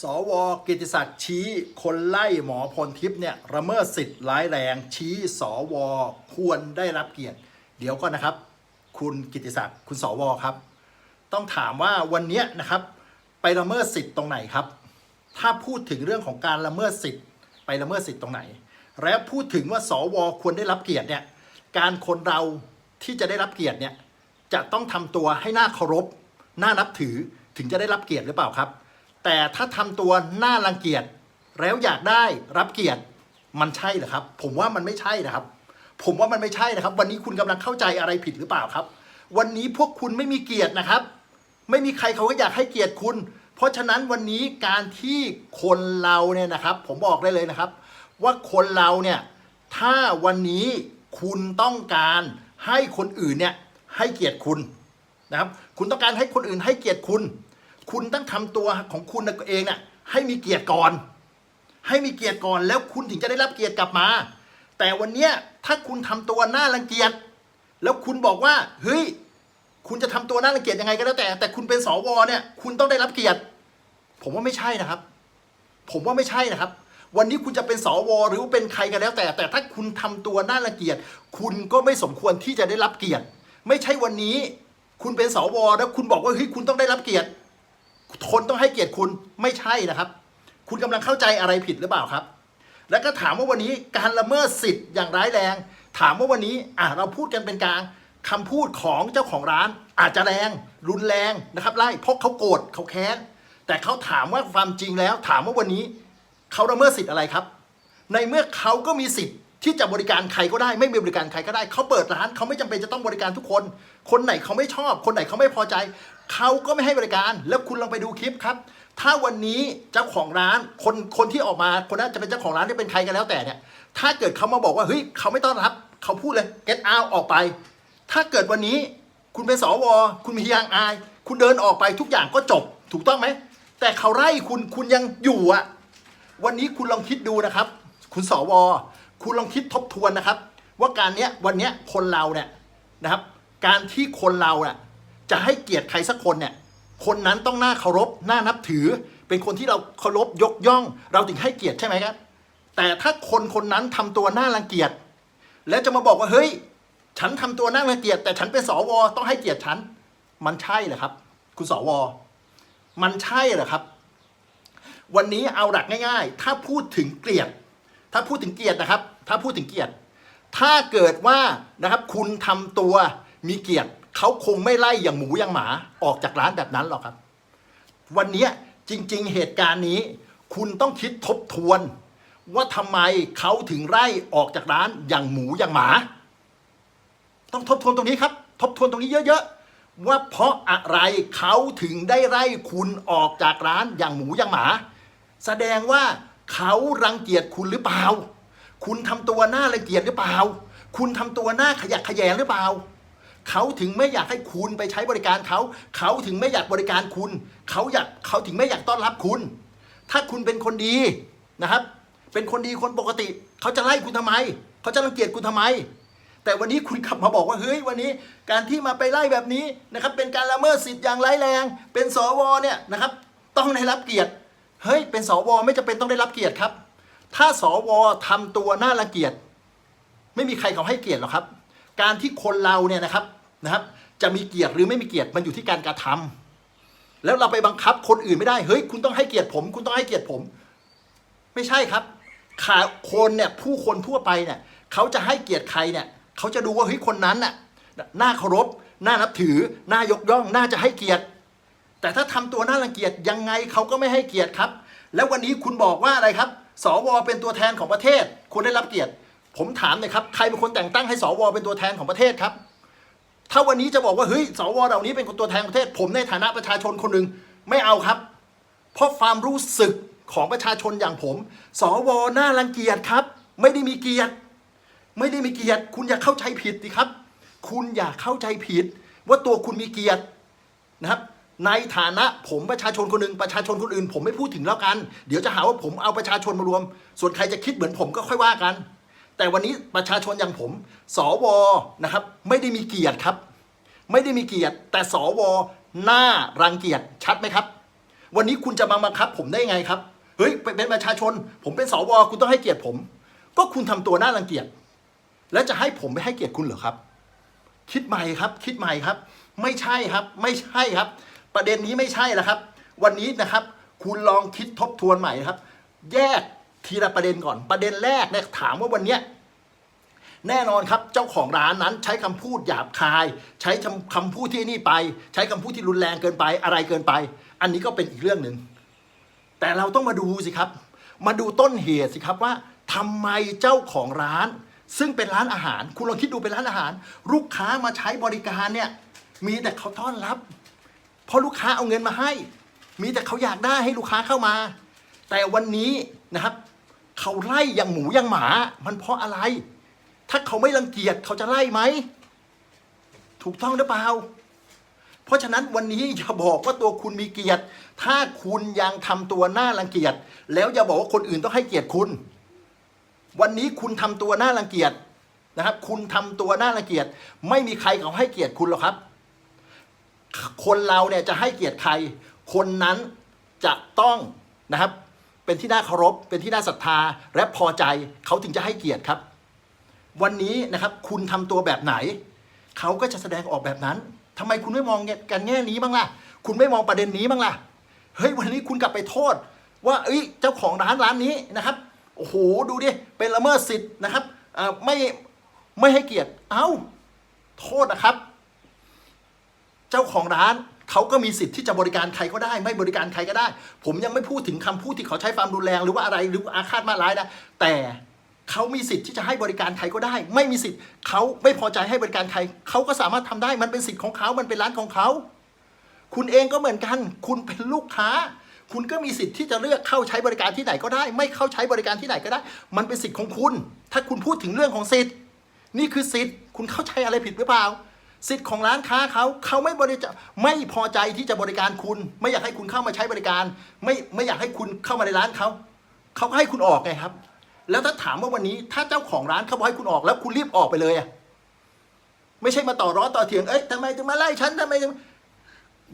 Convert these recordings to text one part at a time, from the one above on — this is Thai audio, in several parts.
สวกิติศักดิ์ชี้คนไล่หมอพลทิพย์เนี่ยระเมิดสิทธิ์ร้ายแรง ชี้สวควรได้รับเกียรติ เดี๋ยวก่อนนะครับ คุณกิติศักดิ์คุณสวครับ ต้องถามว่าวันนี้นะครับ ไปละเมิดสิทธิ์ตรงไหนครับ ถ้าพูดถึงเรื่องของการละเมิดสิทธิ์ ไปละเมิดสิทธิ์ตรงไหน และพูดถึงว่าสวควรได้รับเกียรติเนี่ยการคนเราที่จะได้รับเกียรติเนี่ยจะต้องทำตัวให้น่าเคารพน่านับถือถึงจะได้รับเกียรติหรือเปล่าครับ แต่ถ้าทำตัวน่ารังเกียจแล้วอยากได้รับเกียรติมันใช่เหรอครับ ผมว่ามันไม่ใช่นะครับ ผมว่ามันไม่ใช่นะครับ วันนี้คุณกำลังเข้าใจอะไรผิดหรือเปล่าครับ วันนี้พวกคุณไม่มีเกียรตินะครับ ไม่มีใครเขาก็อยากให้เกียรติคุณ เพราะฉะนั้นวันนี้การที่คนเราเนี่ยนะครับ ผมบอกได้เลยนะครับ ว่าคนเราเนี่ยถ้าวันนี้คุณต้องการให้คนอื่นเนี่ยให้เกียรติคุณนะครับ คุณต้องการให้คนอื่นให้เกียรติคุณ คุณต้องทำตัวของคุณเองเนี่ยให้มีเกียรติก่อน ให้มีเกียรติก่อนแล้วคุณถึงจะได้รับเกียรติกลับมา แต่วันเนี้ยถ้าคุณทำตัวน่ารังเกียจแล้วคุณบอกว่าเฮ้ยคุณจะทำตัวน่ารังเกียจยังไงก็แล้วแต่ แต่คุณเป็นสวเนี่ย คุณต้องได้รับเกียรติ ผมว่าไม่ใช่นะครับ ผมว่าไม่ใช่นะครับ วันนี้คุณจะเป็นสวหรือเป็นใครก็แล้วแต่ แต่ถ้าคุณทำตัวน่ารังเกียจคุณก็ไม่สมควรที่จะได้รับเกียรติ ไม่ใช่วันนี้ คุณเป็นสวแล้วคุณบอกว่าเฮ้ยคุณต้องได้รับเกียรติ คนต้องให้เกียรติคุณไม่ใช่นะครับ คุณกำลังเข้าใจอะไรผิดหรือเปล่าครับ แล้วก็ถามว่าวันนี้การละเมิดสิทธิ์อย่างร้ายแรง ถามว่าวันนี้อะเราพูดกันเป็นกลางคำพูดของเจ้าของร้านอาจจะแรง รุนแรงนะครับไล่เพราะเขาโกรธเขาแค้น แต่เขาถามว่าความจริงแล้ว ถามว่าวันนี้เขาละเมิดสิทธิ์อะไรครับ ในเมื่อเขาก็มีสิทธิ์ที่จะบริการใครก็ได้ไม่มีบริการใครก็ได้ เขาเปิดร้านเขาไม่จำเป็นจะต้องบริการทุกคน คนไหนเขาไม่ชอบ คนไหนเขาไม่พอใจ เขาก็ไม่ให้บริการ แล้วคุณลองไปดูคลิปครับ ถ้าวันนี้เจ้าของร้านคนคนที่ออกมาคนนั้นจะเป็นเจ้าของร้านที่เป็นใครกันแล้วแต่เนี่ย ถ้าเกิดเขามาบอกว่าเฮ้ยเขาไม่ต้อนรับ เขาพูดเลย get out ออกไป ถ้าเกิดวันนี้คุณเป็นสวคุณมียางอาย คุณเดินออกไปทุกอย่างก็จบ ถูกต้องไหม แต่เขาไล่คุณคุณยังอยู่อะวันนี้คุณลองคิดดูนะครับ คุณสวคุณลองคิดทบทวนนะครับ ว่าการเนี้ยวันเนี้ยคนเราเนี่ยนะครับ การที่คนเราน่ะ จะให้เกียรติใครสักคนเนี่ยคนนั้นต้องน่าเคารพน่านับถือ เป็นคนที่เราเคารพยกย่อง เราถึงให้เกียรติใช่ไหมครับ แต่ถ้าคนคนนั้นทำตัวน่ารังเกียจแล้วจะมาบอกว่าเฮ้ย ฉันทำตัวน่ารังเกียจแต่ฉันเป็นสวต้องให้เกียรติฉันมันใช่เหรอครับ คุณสว มันใช่เหรอครับ วันนี้เอาหลักง่าย ๆ ถ้าพูดถึงเกลียดถ้าพูดถึงเกียรตินะครับ ถ้าพูดถึงเกียรติ ถ้าเกิดว่านะครับคุณทำตัวมีเกียรติ เขาคงไม่ไล่อย่างหมูอย่างหมาออกจากร้านแบบนั้นหรอกครับ วันนี้จริงๆเหตุการณ์นี้ คุณต้องคิดทบทวน ว่าทำไมเขาถึงไล่ออกจากร้านอย่างหมูอย่างหมา ต้องทบทวนตรงนี้ครับ ทบทวนตรงนี้เยอะๆว่าเพราะอะไรเขาถึงได้ไล่คุณออกจากร้านอย่างหมูอย่างหมา แสดงว่าเขารังเกียจคุณหรือเปล่า คุณทำตัวหน้ารังเกียจหรือเปล่า คุณทำตัวหน้าขยักขยแยงหรือเปล่า เขาถึงไม่อยากให้คุณไปใช้บริการเขา เขาถึงไม่อยากบริการคุณ เขาอยากเขาถึงไม่อยากต้อนรับคุณ ถ้าคุณเป็นคนดีนะครับ เป็นคนดีคนปกติ เขาจะไล่คุณทำไม เขาจะรังเกียจคุณทำไม แต่วันนี้คุณกลับมาบอกว่าเฮ้ยวันนี้ การที่มาไปไล่แบบนี้นะครับ เป็นการละเมิดสิทธิ์อย่างร้ายแรง เป็นสวเนี่ยนะครับ ต้องได้รับเกียรติเฮ้ยเป็นสวไม่จำเป็นต้องได้รับเกียรติครับ ถ้าสวทำตัวน่ารังเกียจไม่มีใครเขาให้เกียรติหรอกครับ การที่คนเราเนี่ยนะครับ นะครับ จะมีเกียรติหรือไม่มีเกียรติมันอยู่ที่การกระทำแล้วเราไปบังคับคนอื่นไม่ได้เฮ้ยคุณต้องให้เกียรติผม คุณต้องให้เกียรติผม ไม่ใช่ครับขาคนเนี่ยผู้คนทั่วไปเนี่ยเขาจะให้เกียรติใครเนี่ยเขาจะดูว่าเฮ้ยคนนั้นน่ะน่าเคารพน่านับถือน่ายกย่องน่าจะให้เกียรติ แต่ถ้าทำตัวน่ารังเกียจยังไงเขาก็ไม่ให้เกียรติครับ แล้ววันนี้คุณบอกว่าอะไรครับ สวเป็นตัวแทนของประเทศควรได้รับเกียรติ ผมถามหน่อยครับใครเป็นคนแต่งตั้งให้สวเป็นตัวแทนของประเทศครับ ถ้าวันนี้จะบอกว่าเฮ้ยสวเหล่านี้เป็นตัวแทนประเทศ ผมในฐานะประชาชนคนหนึ่งไม่เอาครับ เพราะความรู้สึกของประชาชนอย่างผม สวน่ารังเกียจครับ ไม่ได้มีเกียรติ ไม่ได้มีเกียรติ คุณอย่าเข้าใจผิดสิครับ คุณอย่าเข้าใจผิด ว่าตัวคุณมีเกียรตินะครับ ในฐานะผมประชาชนคนหนึ่งประชาชนคนอื่น ผมไม่พูดถึงแล้วกัน เดี๋ยวจะหาว่าผมเอาประชาชนมารวม ส่วนใครจะคิดเหมือนผมก็ค่อยว่ากัน แต่วันนี้ประชาชนอย่างผม สวนะครับ ไม่ได้มีเกียรติครับ ไม่ได้มีเกียรติ แต่สวหน่ารังเกียจชัดไหมครับ วันนี้คุณจะมาบังคับผมได้ไงครับเฮ้ยเป็นประชาชน ผมเป็นสวคุณต้องให้เกียรติผม ก็คุณทำตัวหน่ารังเกียจแล้วจะให้ผมไม่ให้เกียรติคุณเหรอครับ คิดใหม่ครับ คิดใหม่ครับ ไม่ใช่ครับ ไม่ใช่ครับ ประเด็นนี้ไม่ใช่แล้วครับ วันนี้นะครับ คุณลองคิดทบทวนใหม่นะครับ แยก ทีละประเด็นก่อนประเด็นแรกเนี่ยถามว่าวันเนี้ยแน่นอนครับเจ้าของร้านนั้นใช้คำพูดหยาบคาย ใช้คำคำพูดที่นี่ไป ใช้คำพูดที่รุนแรงเกินไปอะไรเกินไป อันนี้ก็เป็นอีกเรื่องหนึ่งแต่เราต้องมาดูสิครับ มาดูต้นเหตุสิครับว่าทำไมเจ้าของร้าน ซึ่งเป็นร้านอาหาร คุณลองคิดดูเป็นร้านอาหาร ลูกค้ามาใช้บริการเนี่ยมีแต่เขาต้อนรับ เพราะลูกค้าเอาเงินมาให้ มีแต่เขาอยากได้ให้ลูกค้าเข้ามา แต่วันนี้นะครับ เขาไล่อย่างหมูอย่างหมา มันเพราะอะไร ถ้าเขาไม่รังเกียจเขาจะไล่ไหม ถูกต้องหรือเปล่า เพราะฉะนั้นวันนี้อย่าบอกว่าตัวคุณมีเกียรติ ถ้าคุณยังทำตัวหน่ารังเกียจ แล้วอย่าบอกว่าคนอื่นต้องให้เกียรติคุณ วันนี้คุณทำตัวหน่ารังเกียจนะครับ คุณทำตัวหน่ารังเกียจ ไม่มีใครเขาให้เกียรติคุณหรอกครับ คนเราเนี่ยจะให้เกียรติใคร คนนั้นจะต้องนะครับ เป็นที่น่าเคารพ เป็นที่น่าศรัทธา และพอใจเขาถึงจะให้เกียรติครับ วันนี้นะครับคุณทำตัวแบบไหน เขาก็จะแสดงออกแบบนั้นทำไมคุณไม่มองกันแง่นี้บ้างล่ะ คุณไม่มองประเด็นนี้บ้างล่ะเฮ้ยวันนี้คุณกลับไปโทษ ว่าเอ้ยเจ้าของร้านร้านนี้นะครับโอ้โหดูดิเป็นละเมิดสิทธิ์นะครับอ่าไม่ไม่ให้เกียรติเอ้าโทษนะครับ เจ้าของร้าน เขาก็มีสิทธิ์ที่จะบริการใครก็ได้ ไม่บริการใครก็ได้ ผมยังไม่พูดถึงคำพูดที่เขาใช้ความรุนแรงหรือว่าอะไรหรืออาฆาตมาร้ายนะแต่เขามีสิทธิ์ที่จะให้บริการใครก็ได้ ไม่มีสิทธิ์เขาไม่พอใจให้บริการใครเขาก็สามารถทำได้มันเป็นสิทธิ์ของเขามันเป็นร้านของเขาคุณเองก็เหมือนกัน คุณเป็นลูกค้า คุณก็มีสิทธิ์ที่จะเลือกเข้าใช้บริการที่ไหนก็ได้ ไม่เข้าใช้บริการที่ไหนก็ได้ มันเป็นสิทธิ์ของคุณ ถ้าคุณพูดถึงเรื่องของสิทธิ์ นี่คือสิทธิ์ คุณเข้าใจอะไรผิดหรือเปล่า สิทธิ์ของร้านค้าเขาเขาไม่บริจาไม่พอใจที่จะบริการคุณ ไม่อยากให้คุณเข้ามาใช้บริการ ไม่ไม่อยากให้คุณเข้ามาในร้านเขาเขาก็ให้คุณออกไงครับ แล้วถ้าถามว่าวันนี้ถ้าเจ้าของร้านเขาบอกให้คุณออกแล้วคุณรีบออกไปเลยอะไม่ใช่มาต่อร้อนต่อเถียงเอ้ยทำไมถึงมาไล่ฉันทำไม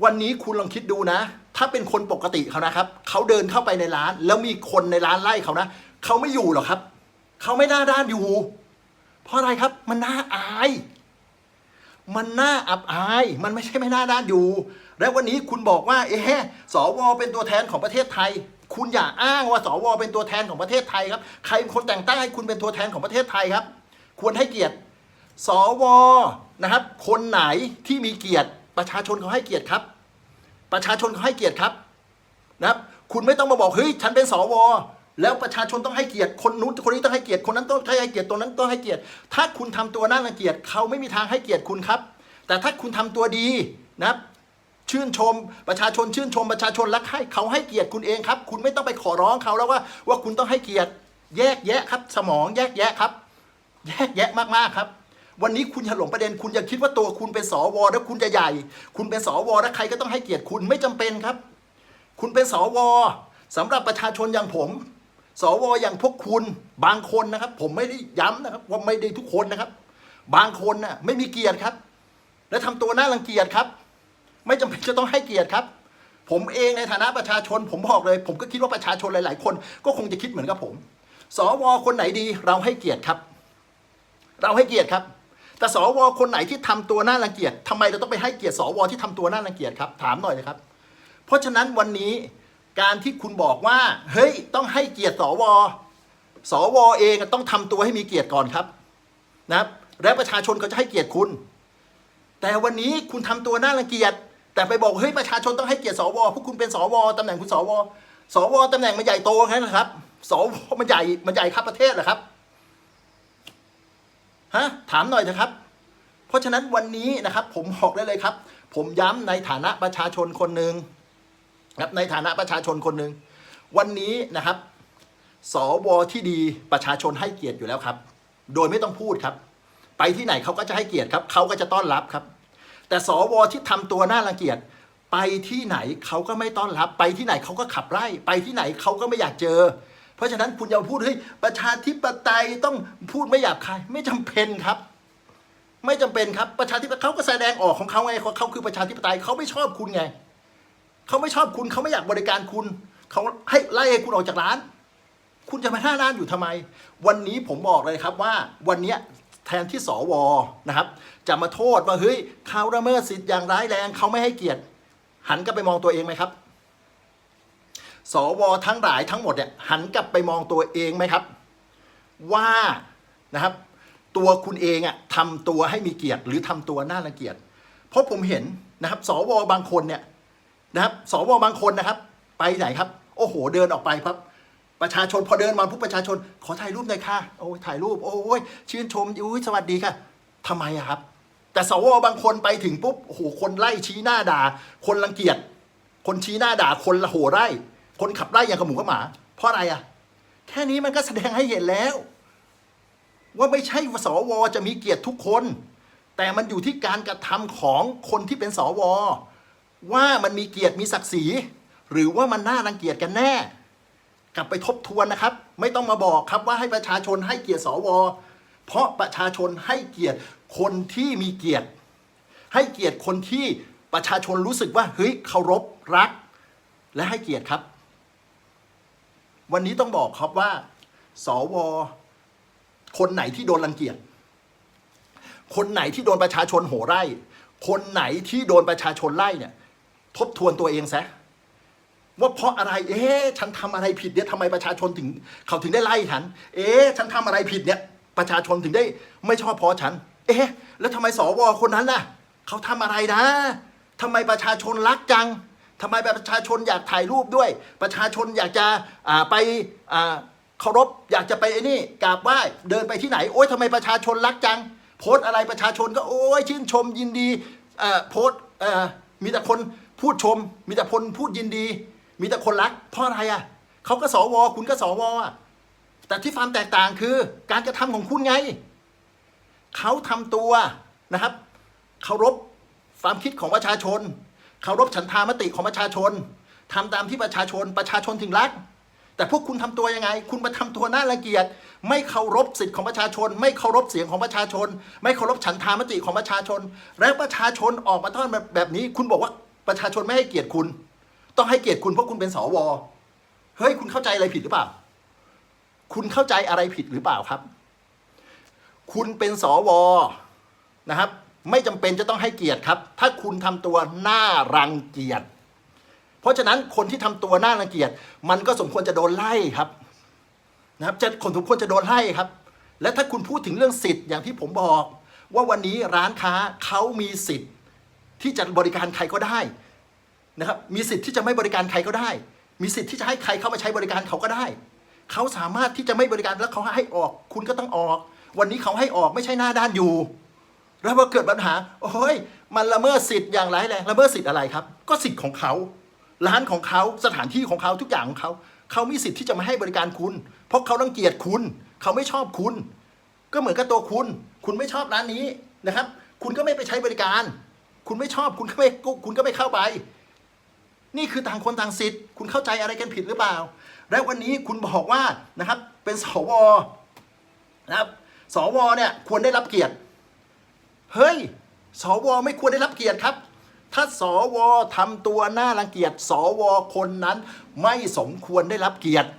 วันนี้คุณลองคิดดูนะ ถ้าเป็นคนปกติเขานะครับเขาเดินเข้าไปในร้าน แล้วมีคนในร้านไล่เขานะเขาไม่อยู่หรอกครับเขาไม่น่าด้านอยู่ เพราะอะไรครับมันน่าอาย มันน่าอับอาย มันไม่ใช่ไม่น่าด้านอยู่ และวันนี้คุณบอกว่า เอ๊ะสวเป็นตัวแทนของประเทศไทย คุณอย่าอ้างว่าสวเป็นตัวแทนของประเทศไทยครับ ใครเป็นคนแต่งตั้งให้คุณเป็นตัวแทนของประเทศไทยครับ ควรให้เกียรติ สวนะครับ คนไหนที่มีเกียรติ ประชาชนเขาให้เกียรติครับ ประชาชนเขาให้เกียรติครับ นะครับ คุณไม่ต้องมาบอกเฮ้ยฉันเป็นสว แล้วประชาชนต้องให้เกียรติคนนู้นคนนี้ต้องให้เกียรติคนนั้นต้องให้เกียรติตัวนั้นต้องให้เกียรติ ถ้าคุณทำตัวน่ารังเกียจเขาไม่มีทางให้เกียรติคุณครับ แต่ถ้าคุณทำตัวดีนะชื่นชมประชาชนชื่นชมประชาชนรักให้เขาให้เกียรติคุณเองครับ คุณไม่ต้องไปขอร้องเขาแล้วว่า ว่าคุณต้องให้เกียรติแยกแยะครับ สมองแยกแยะครับ แยกแยะมากๆครับ วันนี้คุณอย่าหลงประเด็น คุณอย่าคิดว่าตัวคุณเป็นสวแล้วคุณจะใหญ่ คุณเป็นสวแล้วใครก็ต้องให้เกียรติคุณไม่จำเป็นครับ คุณเป็นสวสำหรับประชาชนอย่างผม สวอย่างพวกคุณบางคนนะครับ ผมไม่ได้ย้ำนะครับ ว่าไม่ได้ทุกคนนะครับ บางคนน่ะไม่มีเกียรติครับ และทำตัวน่ารังเกียจครับ ไม่จำเป็นจะต้องให้เกียรติครับ ผมเองในฐานะประชาชน ผมบอกเลย ผมก็คิดว่าประชาชนหลาย ๆ คน ก็คงจะคิดเหมือนกับผม สวคนไหนดีเราให้เกียรติครับ เราให้เกียรติครับ แต่สวคนไหนที่ทำตัวน่ารังเกียจทำไมเราต้องไปให้เกียรติสวที่ทำตัวน่ารังเกียจครับถามหน่อยนะครับ เพราะฉะนั้นวันนี้ การที่คุณบอกว่า เฮ้ย ต้องให้เกียรติสว สวเองต้องทำตัวให้มีเกียรติก่อนครับนะครับ และประชาชนเขาจะให้เกียรติคุณ แต่วันนี้คุณทำตัวน่ารังเกียจแต่ไปบอกเฮ้ยประชาชนต้องให้เกียรติสวพวกคุณเป็นสวตำแหน่งคุณสว สวตำแหน่งมันใหญ่โตแค่นั้นนะครับ สวมันใหญ่มันใหญ่ครับประเทศเหรอครับฮะถามหน่อยเถอะครับ เพราะฉะนั้นวันนี้นะครับ ผมบอกได้เลยครับ ผมย้ำในฐานะประชาชนคนหนึ่ง ครับในฐานะประชาชนคนหนึ่งวันนี้นะครับสวที่ดีประชาชนให้เกียรติอยู่แล้วครับ โดยไม่ต้องพูดครับ ไปที่ไหนเขาก็จะให้เกียรติครับเขาก็จะต้อนรับครับ แต่สวที่ทำตัวน่ารังเกียจไปที่ไหนเขาก็ไม่ต้อนรับ ไปที่ไหนเขาก็ขับไล่ ไปที่ไหนเขาก็ไม่อยากเจอ เพราะฉะนั้นคุณอย่าพูดเฮ้ยประชาธิปไตยต้องพูดไม่หยาบคายไม่จำเป็นครับ ไม่จำเป็นครับประชาธิปไตยเขาก็แสดงออกของเขาไงเขาเขาคือประชาธิปไตยเขาไม่ชอบคุณไง เขาไม่ชอบคุณเขาไม่อยากบริการคุณเขาให้ไล่ให้คุณออกจากร้าน คุณจะมาหน้าด้านอยู่ทำไม วันนี้ผมบอกเลยครับว่าวันนี้แทนที่สวนะครับ จะมาโทษว่าเฮ้ยเขาละเมิดสิทธิ์อย่างร้ายแรงเขาไม่ให้เกียรติ หันกลับไปมองตัวเองไหมครับ สวทั้งหลายทั้งหมดเนี่ยหันกลับไปมองตัวเองไหมครับ ว่านะครับ ตัวคุณเองอะทำตัวให้มีเกียรติ หรือทำตัวน่ารังเกียจเพราะผมเห็นนะครับ สวบางคนเนี่ย นะครับสวบางคนนะครับ ไปไหนครับ โอ้โห เดินออกไปครับ ประชาชนพอเดินมาผู้ประชาชน ขอถ่ายรูปหน่อยค่ะ โอ้ยถ่ายรูป โอ้ยชื่นชมอุ้ยสวัสดีค่ะทำไมอะครับ แต่สวบางคนไปถึงปุ๊บโอ้โหคนไล่ชี้หน้าด่า คนรังเกียจคนชี้หน้าด่าคนละโหไร่คนขับไล่อย่างกับหมูกับหมา เพราะอะไรอะแค่นี้มันก็แสดงให้เห็นแล้ว ว่าไม่ใช่สวจะมีเกียรติทุกคน แต่มันอยู่ที่การกระทำของคนที่เป็นสว ว่ามันมีเกียรติมีศักดิ์ศรี หรือว่ามันน่ารังเกียจกันแน่ กลับไปทบทวนนะครับ ไม่ต้องมาบอกครับว่าให้ประชาชนให้เกียรติสว เพราะประชาชนให้เกียรติคนที่มีเกียรติ ให้เกียรติคนที่ประชาชนรู้สึกว่าเฮ้ยเคารพรัก และให้เกียรติครับ วันนี้ต้องบอกครับว่า สว คนไหนที่โดนรังเกียจคนไหนที่โดนประชาชนโห่ไร่คนไหนที่โดนประชาชนไล่เนี่ย ทบทวนตัวเองซะว่าเพราะอะไร เอ๊ะฉันทำอะไรผิดเนี่ยทำไมประชาชนถึง เขาถึงได้ไล่ฉัน เอ๊ะฉันทำอะไรผิดเนี่ย ประชาชนถึงได้ไม่ชอบพอฉัน เอ๊ะแล้วทำไมสวคนนั้นล่ะ เขาทำอะไรนะทำไมประชาชนรักจังทำไมประชาชนอยากถ่ายรูปด้วย ประชาชนอยากจะไปเคารพอยากจะไปไอ้นี่กราบไหว้เดินไปที่ไหนโอ๊ยทำไมประชาชนรักจัง โพสอะไรประชาชนก็โอ้ยชื่นชมยินดีโพสมีแต่คน พูดชม มีแต่คนพูดยินดี มีแต่คนรัก เพราะอะไรอะเขาก็สวคุณก็สวอะแต่ที่ความแตกต่างคือ การกระทำของคุณไงเขาทำตัวนะครับเคารพความคิดของประชาชนเคารพฉันทามติของประชาชนทำตามที่ประชาชนประชาชนถึงรัก แต่พวกคุณทำตัวยังไง คุณมาทำตัวน่ารังเกียจไม่เคารพสิทธิ์ของประชาชน ไม่เคารพเสียงของประชาชน ไม่เคารพฉันทามติของประชาชน และประชาชนออกมาต้อนแบบนี้ คุณบอกว่า ประชาชนไม่ให้เกียรติคุณ ต้องให้เกียรติคุณเพราะคุณเป็นสวเฮ้ยคุณเข้าใจอะไรผิดหรือเปล่า คุณเข้าใจอะไรผิดหรือเปล่าครับ คุณเป็นสวนะครับ ไม่จำเป็นจะต้องให้เกียรติครับ ถ้าคุณทำตัวน่ารังเกียจเพราะฉะนั้นคนที่ทำตัวน่ารังเกียจมันก็สมควรจะโดนไล่ครับนะครับจะคนสมควรจะโดนไล่ครับ และถ้าคุณพูดถึงเรื่องสิทธิ์อย่างที่ผมบอก ว่าวันนี้ร้านค้าเขามีสิทธิ์ ที่จะบริการใครก็ได้นะครับมีสิทธิ์ที่จะไม่บริการใครก็ได้ มีสิทธิ์ที่จะให้ใครเข้ามาใช้บริการเขาก็ได้ เขาสามารถที่จะไม่บริการแล้วเขาให้ออก คุณก็ต้องออก วันนี้เขาให้ออกไม่ใช่หน้าด้านอยู่ แล้วพอเกิดปัญหาโอ้ยมันละเมิดสิทธิ์อย่างร้ายแรงละเมิดสิทธิ์อะไรครับ ก็สิทธิ์ของเขา ร้านของเขาสถานที่ของเขาทุกอย่างของเขา เขามีสิทธิ์ที่จะมาให้บริการคุณ เพราะเขารังเกียจคุณ เขาไม่ชอบคุณ ก็เหมือนกับตัวคุณ คุณไม่ชอบร้านนี้นะครับ คุณก็ไม่ไปใช้บริการ คุณไม่ชอบคุณก็ไม่คุณก็ไม่เข้าไป นี่คือต่างคนต่างสิทธิ์ คุณเข้าใจอะไรกันผิดหรือเปล่า และวันนี้คุณบอกว่านะครับ เป็นสวนะครับสวเนี่ยควรได้รับเกียรติ เฮ้ย สวไม่ควรได้รับเกียรติครับ ถ้าสวทำตัวหน่ารังเกียจ สวคนนั้นไม่สมควรได้รับเกียรติ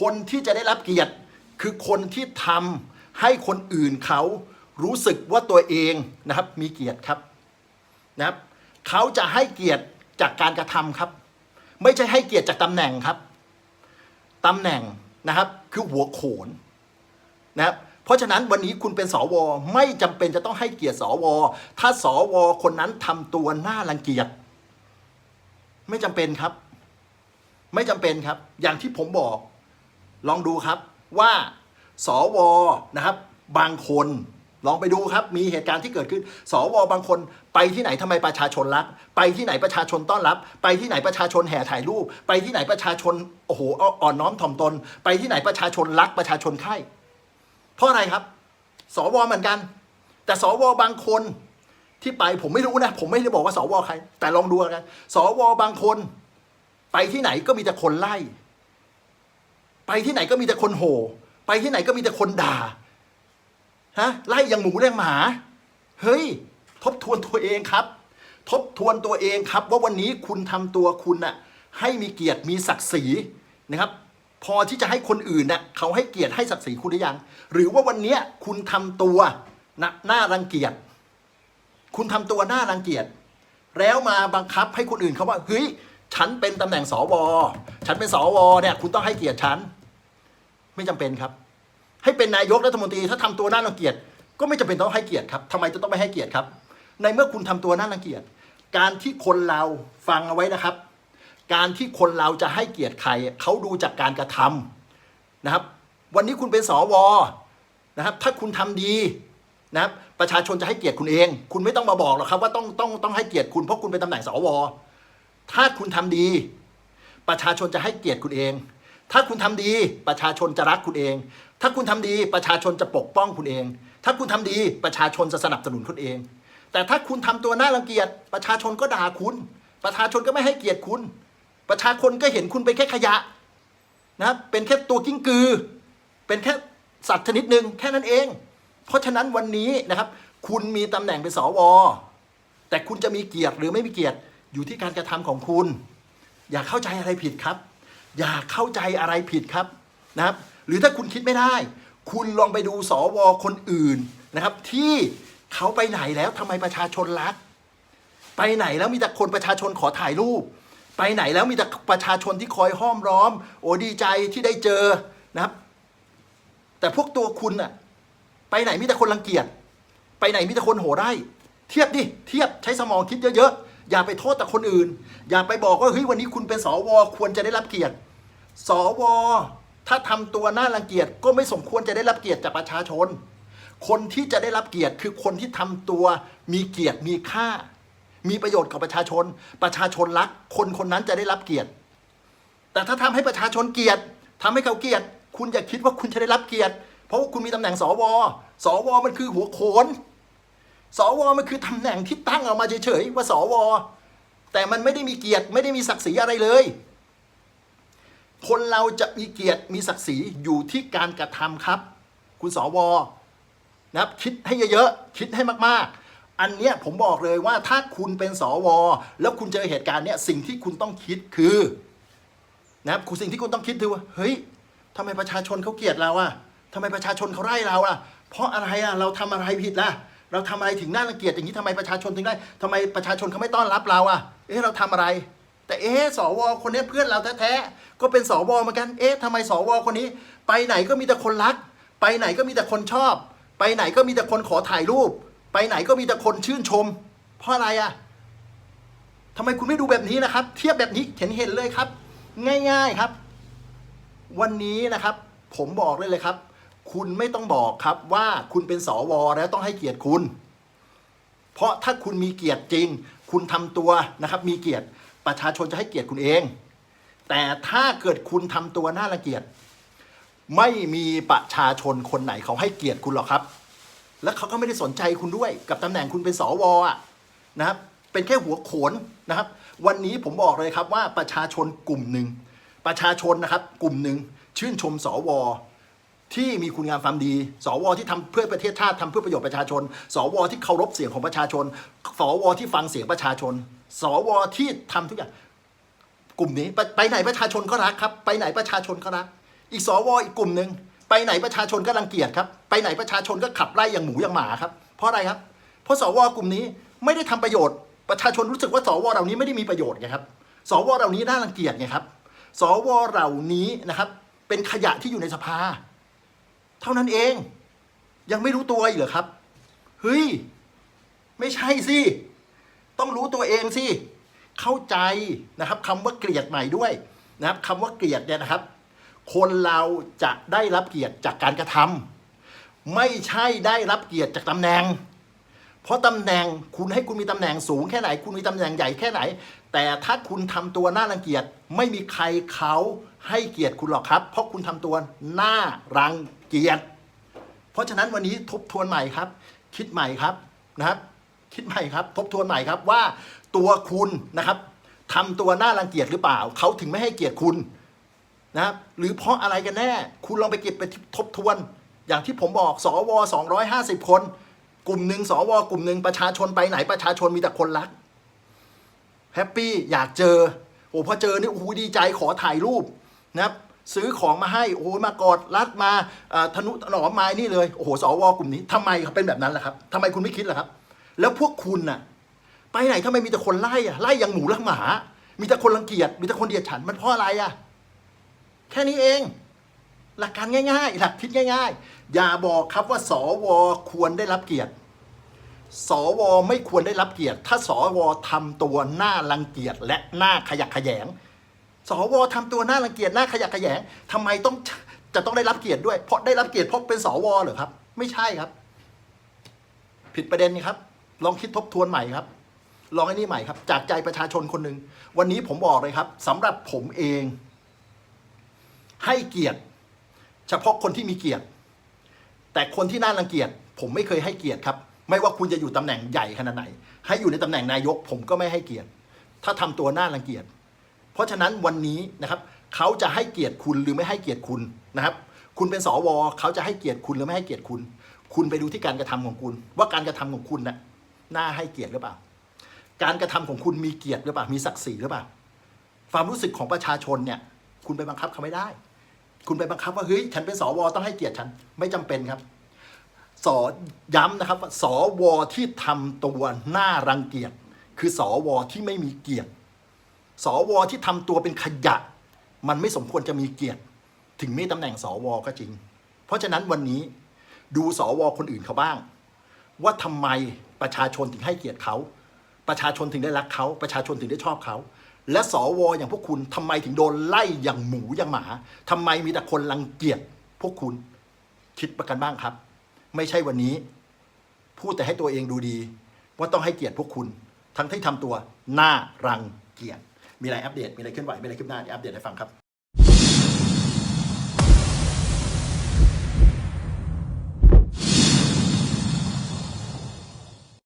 คนที่จะได้รับเกียรติ คือคนที่ทำให้คนอื่นเขารู้สึกว่าตัวเองนะครับมีเกียรติครับ นะครับเขาจะให้เกียรติจากการกระทำครับ ไม่ใช่ให้เกียรติจากตำแหน่งครับตำแหน่งนะครับคือหัวโขนนะครับเพราะฉะนั้นวันนี้คุณเป็นสวไม่จำเป็นจะต้องให้เกียรติสว ถ้าสวคนนั้นทำตัวหน่ารังเกียจไม่จำเป็นครับ ไม่จำเป็นครับ อย่างที่ผมบอก ลองดูครับว่าสวนะครับ บางคน ลองไปดูครับ มีเหตุการณ์ที่เกิดขึ้น สวบางคนไปที่ไหนทำไมประชาชนรัก ไปที่ไหนประชาชนต้อนรับ ไปที่ไหนประชาชนแห่ถ่ายรูป ไปที่ไหนประชาชนโอ้โหอ่อนน้อมถ่อมตน ไปที่ไหนประชาชนรักประชาชนใคร่เพราะอะไรครับ สวเหมือนกัน แต่สวบางคนที่ไปผมไม่รู้นะ ผมไม่ได้บอกว่าสวใคร แต่ลองดูกันสวบางคน ไปที่ไหนก็มีแต่คนไล่ ไปที่ไหนก็มีแต่คนโห่ ไปที่ไหนก็มีแต่คนด่า ฮะไล่อย่างหมูเรียงหมา เฮ้ย ทบทวนตัวเองครับ ทบทวนตัวเองครับ ว่าวันนี้คุณทำตัวคุณน่ะให้มีเกียรติมีศักดิ์ศรีนะครับ พอที่จะให้คนอื่นน่ะเขาให้เกียรติให้ศักดิ์ศรีคุณหรือยัง หรือว่าวันนี้คุณทำตัวนะหน่ารังเกียจคุณทำตัวหน่ารังเกียจแล้วมาบังคับให้คนอื่นเขาว่าเฮ้ยฉันเป็นตำแหน่งสว ฉันเป็นสวเนี่ยคุณต้องให้เกียรติฉัน ไม่จำเป็นครับ ให้เป็นนายกรัฐมนตรีถ้าทำตัวน่ารังเกียจก็ไม่จำเป็นต้องให้เกียรติครับทำไมจะต้องไม่ให้เกียรติครับ ในเมื่อคุณทำตัวน่ารังเกียจการที่คนเราฟังเอาไว้นะครับ การที่คนเราจะให้เกียรติใครเขาดูจากการกระทำนะครับ วันนี้คุณเป็นสวนะครับ ถ้าคุณทำดีนะครับประชาชนจะให้เกียรติคุณเอง คุณไม่ต้องมาบอกหรอกครับ ว่าต้องต้องต้องให้เกียรติคุณเพราะคุณเป็นตำแหน่งสวถ้าคุณทำดี ประชาชนจะให้เกียรติคุณเอง ถ้าคุณทำดีประชาชนจะรักคุณเอง ถ้าคุณทำดีประชาชนจะปกป้องคุณเอง ถ้าคุณทำดีประชาชนจะสนับสนุนคุณเอง แต่ถ้าคุณทำตัวน่ารังเกียจประชาชนก็ด่าคุณ ประชาชนก็ไม่ให้เกียรติคุณ ประชาชนก็เห็นคุณเป็นแค่ขยะนะครับเป็นแค่ตัวกิ้งกือ เป็นแค่สัตว์ชนิดหนึ่งแค่นั้นเอง เพราะฉะนั้นวันนี้นะครับ คุณมีตำแหน่งเป็นสวแต่คุณจะมีเกียรติหรือไม่มีเกียรติอยู่ที่การกระทำของคุณ อย่าเข้าใจอะไรผิดครับ อย่าเข้าใจอะไรผิดครับนะครับ หรือถ้าคุณคิดไม่ได้ คุณลองไปดูสวคนอื่นนะครับ ที่เขาไปไหนแล้วทำไมประชาชนรัก ไปไหนแล้วมีแต่คนประชาชนขอถ่ายรูป ไปไหนแล้วมีแต่ประชาชนที่คอยห้อมล้อม โอ้ดีใจที่ได้เจอนะครับ แต่พวกตัวคุณอะไปไหนมีแต่คนรังเกียจไปไหนมีแต่คนโหไร่เทียบดิเทียบใช้สมองคิดเยอะๆอย่าไปโทษแต่คนอื่น อย่าไปบอกว่าเฮ้ยวันนี้คุณเป็นสวควรจะได้รับเกียรติสว ถ้าทำตัวน่ารังเกียจก็ไม่สมควรจะได้รับเกียรติจากประชาชน คนที่จะได้รับเกียรติคือคนที่ทำตัวมีเกียรติมีค่า มีประโยชน์กับประชาชน ประชาชนรัก คนคนนั้นจะได้รับเกียรติ แต่ถ้าทำให้ประชาชนเกลียดทำให้เขาเกลียด คุณอย่าคิดว่าคุณจะได้รับเกียรติ เพราะว่าคุณมีตำแหน่งสว สวมันคือหัวโขน สวมันคือตำแหน่งที่ตั้งออกมาเฉยๆว่าสว แต่มันไม่ได้มีเกียรติไม่ได้มีศักดิ์ศรีอะไรเลย คนเราจะมีเกียรติมีศักดิ์ศรีอยู่ที่การกระทำครับ คุณสวนะครับคิดให้เยอะๆ คิดให้มากๆ อันเนี้ยผมบอกเลยว่าถ้าคุณเป็นสว แล้วคุณเจอเหตุการณ์เนี้ยสิ่งที่คุณต้องคิดคือนะครับคุณสิ่งที่คุณต้องคิดคือว่าเฮ้ยทำไมประชาชนเขาเกลียดเราอะทำไมประชาชนเขาไล่เราอะเพราะอะไรอะเราทำอะไรผิดล่ะ เราทำอะไรถึงน่ารังเกียจอย่างนี้ทำไมประชาชนถึงได้ทำไมประชาชนเขาไม่ต้อนรับเราอะเอ๊ะเราทำอะไร แต่เอ๊ะสวคนนี้เพื่อนเราแท้ๆก็เป็นสวเหมือนกันเอ๊ะทำไมสวคนนี้ ไปไหนก็มีแต่คนรัก ไปไหนก็มีแต่คนชอบ ไปไหนก็มีแต่คนขอถ่ายรูป ไปไหนก็มีแต่คนชื่นชม เพราะอะไรอะทำไมคุณไม่ดูแบบนี้นะครับ เทียบแบบนี้เห็นเห็นเลยครับ ง่าย ๆครับ วันนี้นะครับ ผมบอกเลยเลยครับ คุณไม่ต้องบอกครับว่าคุณเป็นสวแล้วต้องให้เกียรติคุณ เพราะถ้าคุณมีเกียรติจริง คุณทำตัวนะครับ มีเกียรติ ประชาชนจะให้เกียรติคุณเอง แต่ถ้าเกิดคุณทำตัวน่ารังเกียจไม่มีประชาชนคนไหนเขาให้เกียรติคุณหรอกครับ และเขาก็ไม่ได้สนใจคุณด้วย กับตำแหน่งคุณเป็นสวอะนะครับ เป็นแค่หัวโขนนะครับ วันนี้ผมบอกเลยครับว่าประชาชนกลุ่มหนึ่งประชาชนนะครับ กลุ่มหนึ่งชื่นชมสว ที่มีคุณงามความดี สวที่ทำเพื่อประเทศชาติทำเพื่อประโยชน์ประชาชน สวที่เคารพเสียงของประชาชน สวที่ฟังเสียงประชาชน สวที่ทำทุกอย่างกลุ่มนี้ไปไหนประชาชนก็รักครับ ไปไหนประชาชนก็รัก อีกสวอีกกลุ่มหนึ่งไปไหนประชาชนก็รังเกียจครับ ไปไหนประชาชนก็ขับไล่อย่างหมูอย่างหมาครับ เพราะอะไรครับ เพราะสวกลุ่มนี้ไม่ได้ทำประโยชน์ ประชาชนรู้สึกว่าสวเหล่านี้ไม่ได้มีประโยชน์ไงครับ สวเหล่านี้น่ารังเกียจไงครับ สวเหล่านี้นะครับเป็นขยะที่อยู่ในสภา เท่านั้นเอง ยังไม่รู้ตัวอีกเหรอครับ เฮ้ย ไม่ใช่สิ ต้องรู้ตัวเองสิ เข้าใจนะครับคำว่าเกลียดใหม่ด้วยนะครับคำว่าเกลียดเนี่ยนะครับ คนเราจะได้รับเกียรติจากการกระทำไม่ใช่ได้รับเกียรติจากตำแหน่ง เพราะตำแหน่งคุณให้คุณมีตำแหน่งสูงแค่ไหน คุณมีตำแหน่งใหญ่แค่ไหน แต่ถ้าคุณทำตัวน่ารังเกียจไม่มีใครเขา ให้เกียรติคุณหรอกครับ เพราะคุณทำตัวหน่ารังเกียจเพราะฉะนั้นวันนี้ทบทวนใหม่ครับ คิดใหม่ครับนะครับ คิดใหม่ครับ ทบทวนใหม่ครับว่าตัวคุณนะครับทำตัวหน่ารังเกียจหรือเปล่า เขาถึงไม่ให้เกียรติคุณนะครับหรือเพราะอะไรกันแน่ คุณลองไปเก็บไปทบทวน อย่างที่ผมบอกสว250 คน กลุ่มหนึ่งสวกลุ่มหนึ่งประชาชนไปไหนประชาชนมีแต่คนรักแฮปปี้อยากเจอโอ้พอเจอนี่โอ้โหดีใจขอถ่ายรูป นะครับซื้อของมาให้โอ้โหมากอดรัดมาเอ่อทนุถนอมมานี่เลยโอ้โหสวกลุ่มนี้ทำไมครับเป็นแบบนั้นล่ะครับทำไมคุณไม่คิดล่ะครับ แล้วพวกคุณน่ะไปไหนทำไมมีแต่คนไล่อะไล่อย่างหมูละหมา มีแต่คนรังเกียจมีแต่คนเดียดฉันมันเพราะอะไรอะแค่นี้เอง หลักการง่าย ๆ หลักคิดง่าย ๆ อย่าบอกครับว่าสวควรได้รับเกียรติสวไม่ควรได้รับเกียรติ ถ้าสวทำตัวหน้ารังเกียจและหน้าขยักขยง สวทำตัวหน้ารังเกียจหน้าขยักขยงทำไมต้องจะต้องได้รับเกียรติด้วย เพราะได้รับเกียรติเพราะเป็นสวเหรอครับ ไม่ใช่ครับ ผิดประเด็นนี่ครับ ลองคิดทบทวนใหม่ครับ ลองไอ้นี่ใหม่ครับ จากใจประชาชนคนหนึ่งวันนี้ผมบอกเลยครับสำหรับผมเอง ให้เกียรติ เฉพาะคนที่มีเกียรติ แต่คนที่น่ารังเกียจผมไม่เคยให้เกียรติครับ ไม่ว่าคุณจะอยู่ตำแหน่งใหญ่ขนาดไหน ให้อยู่ในตำแหน่งนายก ผมก็ไม่ให้เกียรติ ถ้าทำตัวน่ารังเกียจ ราะฉะนั้นวันนี้นะครับเขาจะให้เกียรติคุณหรือไม่ให้เกียรติคุณนะครับ คุณเป็นสวเขาจะให้เกียรติคุณหรือไม่ให้เกียรติคุณ คุณไปดูที่การกระทำของคุณ ว่าการกระทำของคุณนะ่ะน่าให้เกียรติหรือเปล่า การกระทำของคุณมีเกียรติหรือเปล่ามีศักดิ์ศรีหรือเปล่า ความรู้สึกของประชาชนเนี่ย คุณไปบังคับเขาไม่ได้ คุณไปบังคับว่าเฮ้ยฉันเป็นสวต้องให้เกียรติฉันไม่จำเป็นครับสอย้ำนะครับสวที่ทำตัวหน้ารังเกียจคือสวที่ไม่มีเกียรติ สวที่ทำตัวเป็นขยะ มันไม่สมควรจะมีเกียรติถึงมีตำแหน่งสวก็จริง เพราะฉะนั้นวันนี้ดูสวคนอื่นเขาบ้าง ว่าทำไมประชาชนถึงให้เกียรติเขา ประชาชนถึงได้รักเขา ประชาชนถึงได้ชอบเขา และสวอย่างพวกคุณทำไมถึงโดนไล่อย่างหมูอย่างหมาทำไมมีแต่คนรังเกียจพวกคุณคิดประกันบ้างครับ ไม่ใช่วันนี้ พูดแต่ให้ตัวเองดูดี ว่าต้องให้เกียรติพวกคุณ ทั้งที่ทำตัวหน่ารังเกียจ มีอะไรอัปเดตมีอะไรเคลื่อนไหวมีอะไรคืบหน้าเดี๋ยวอัปเดตให้ฟังครับ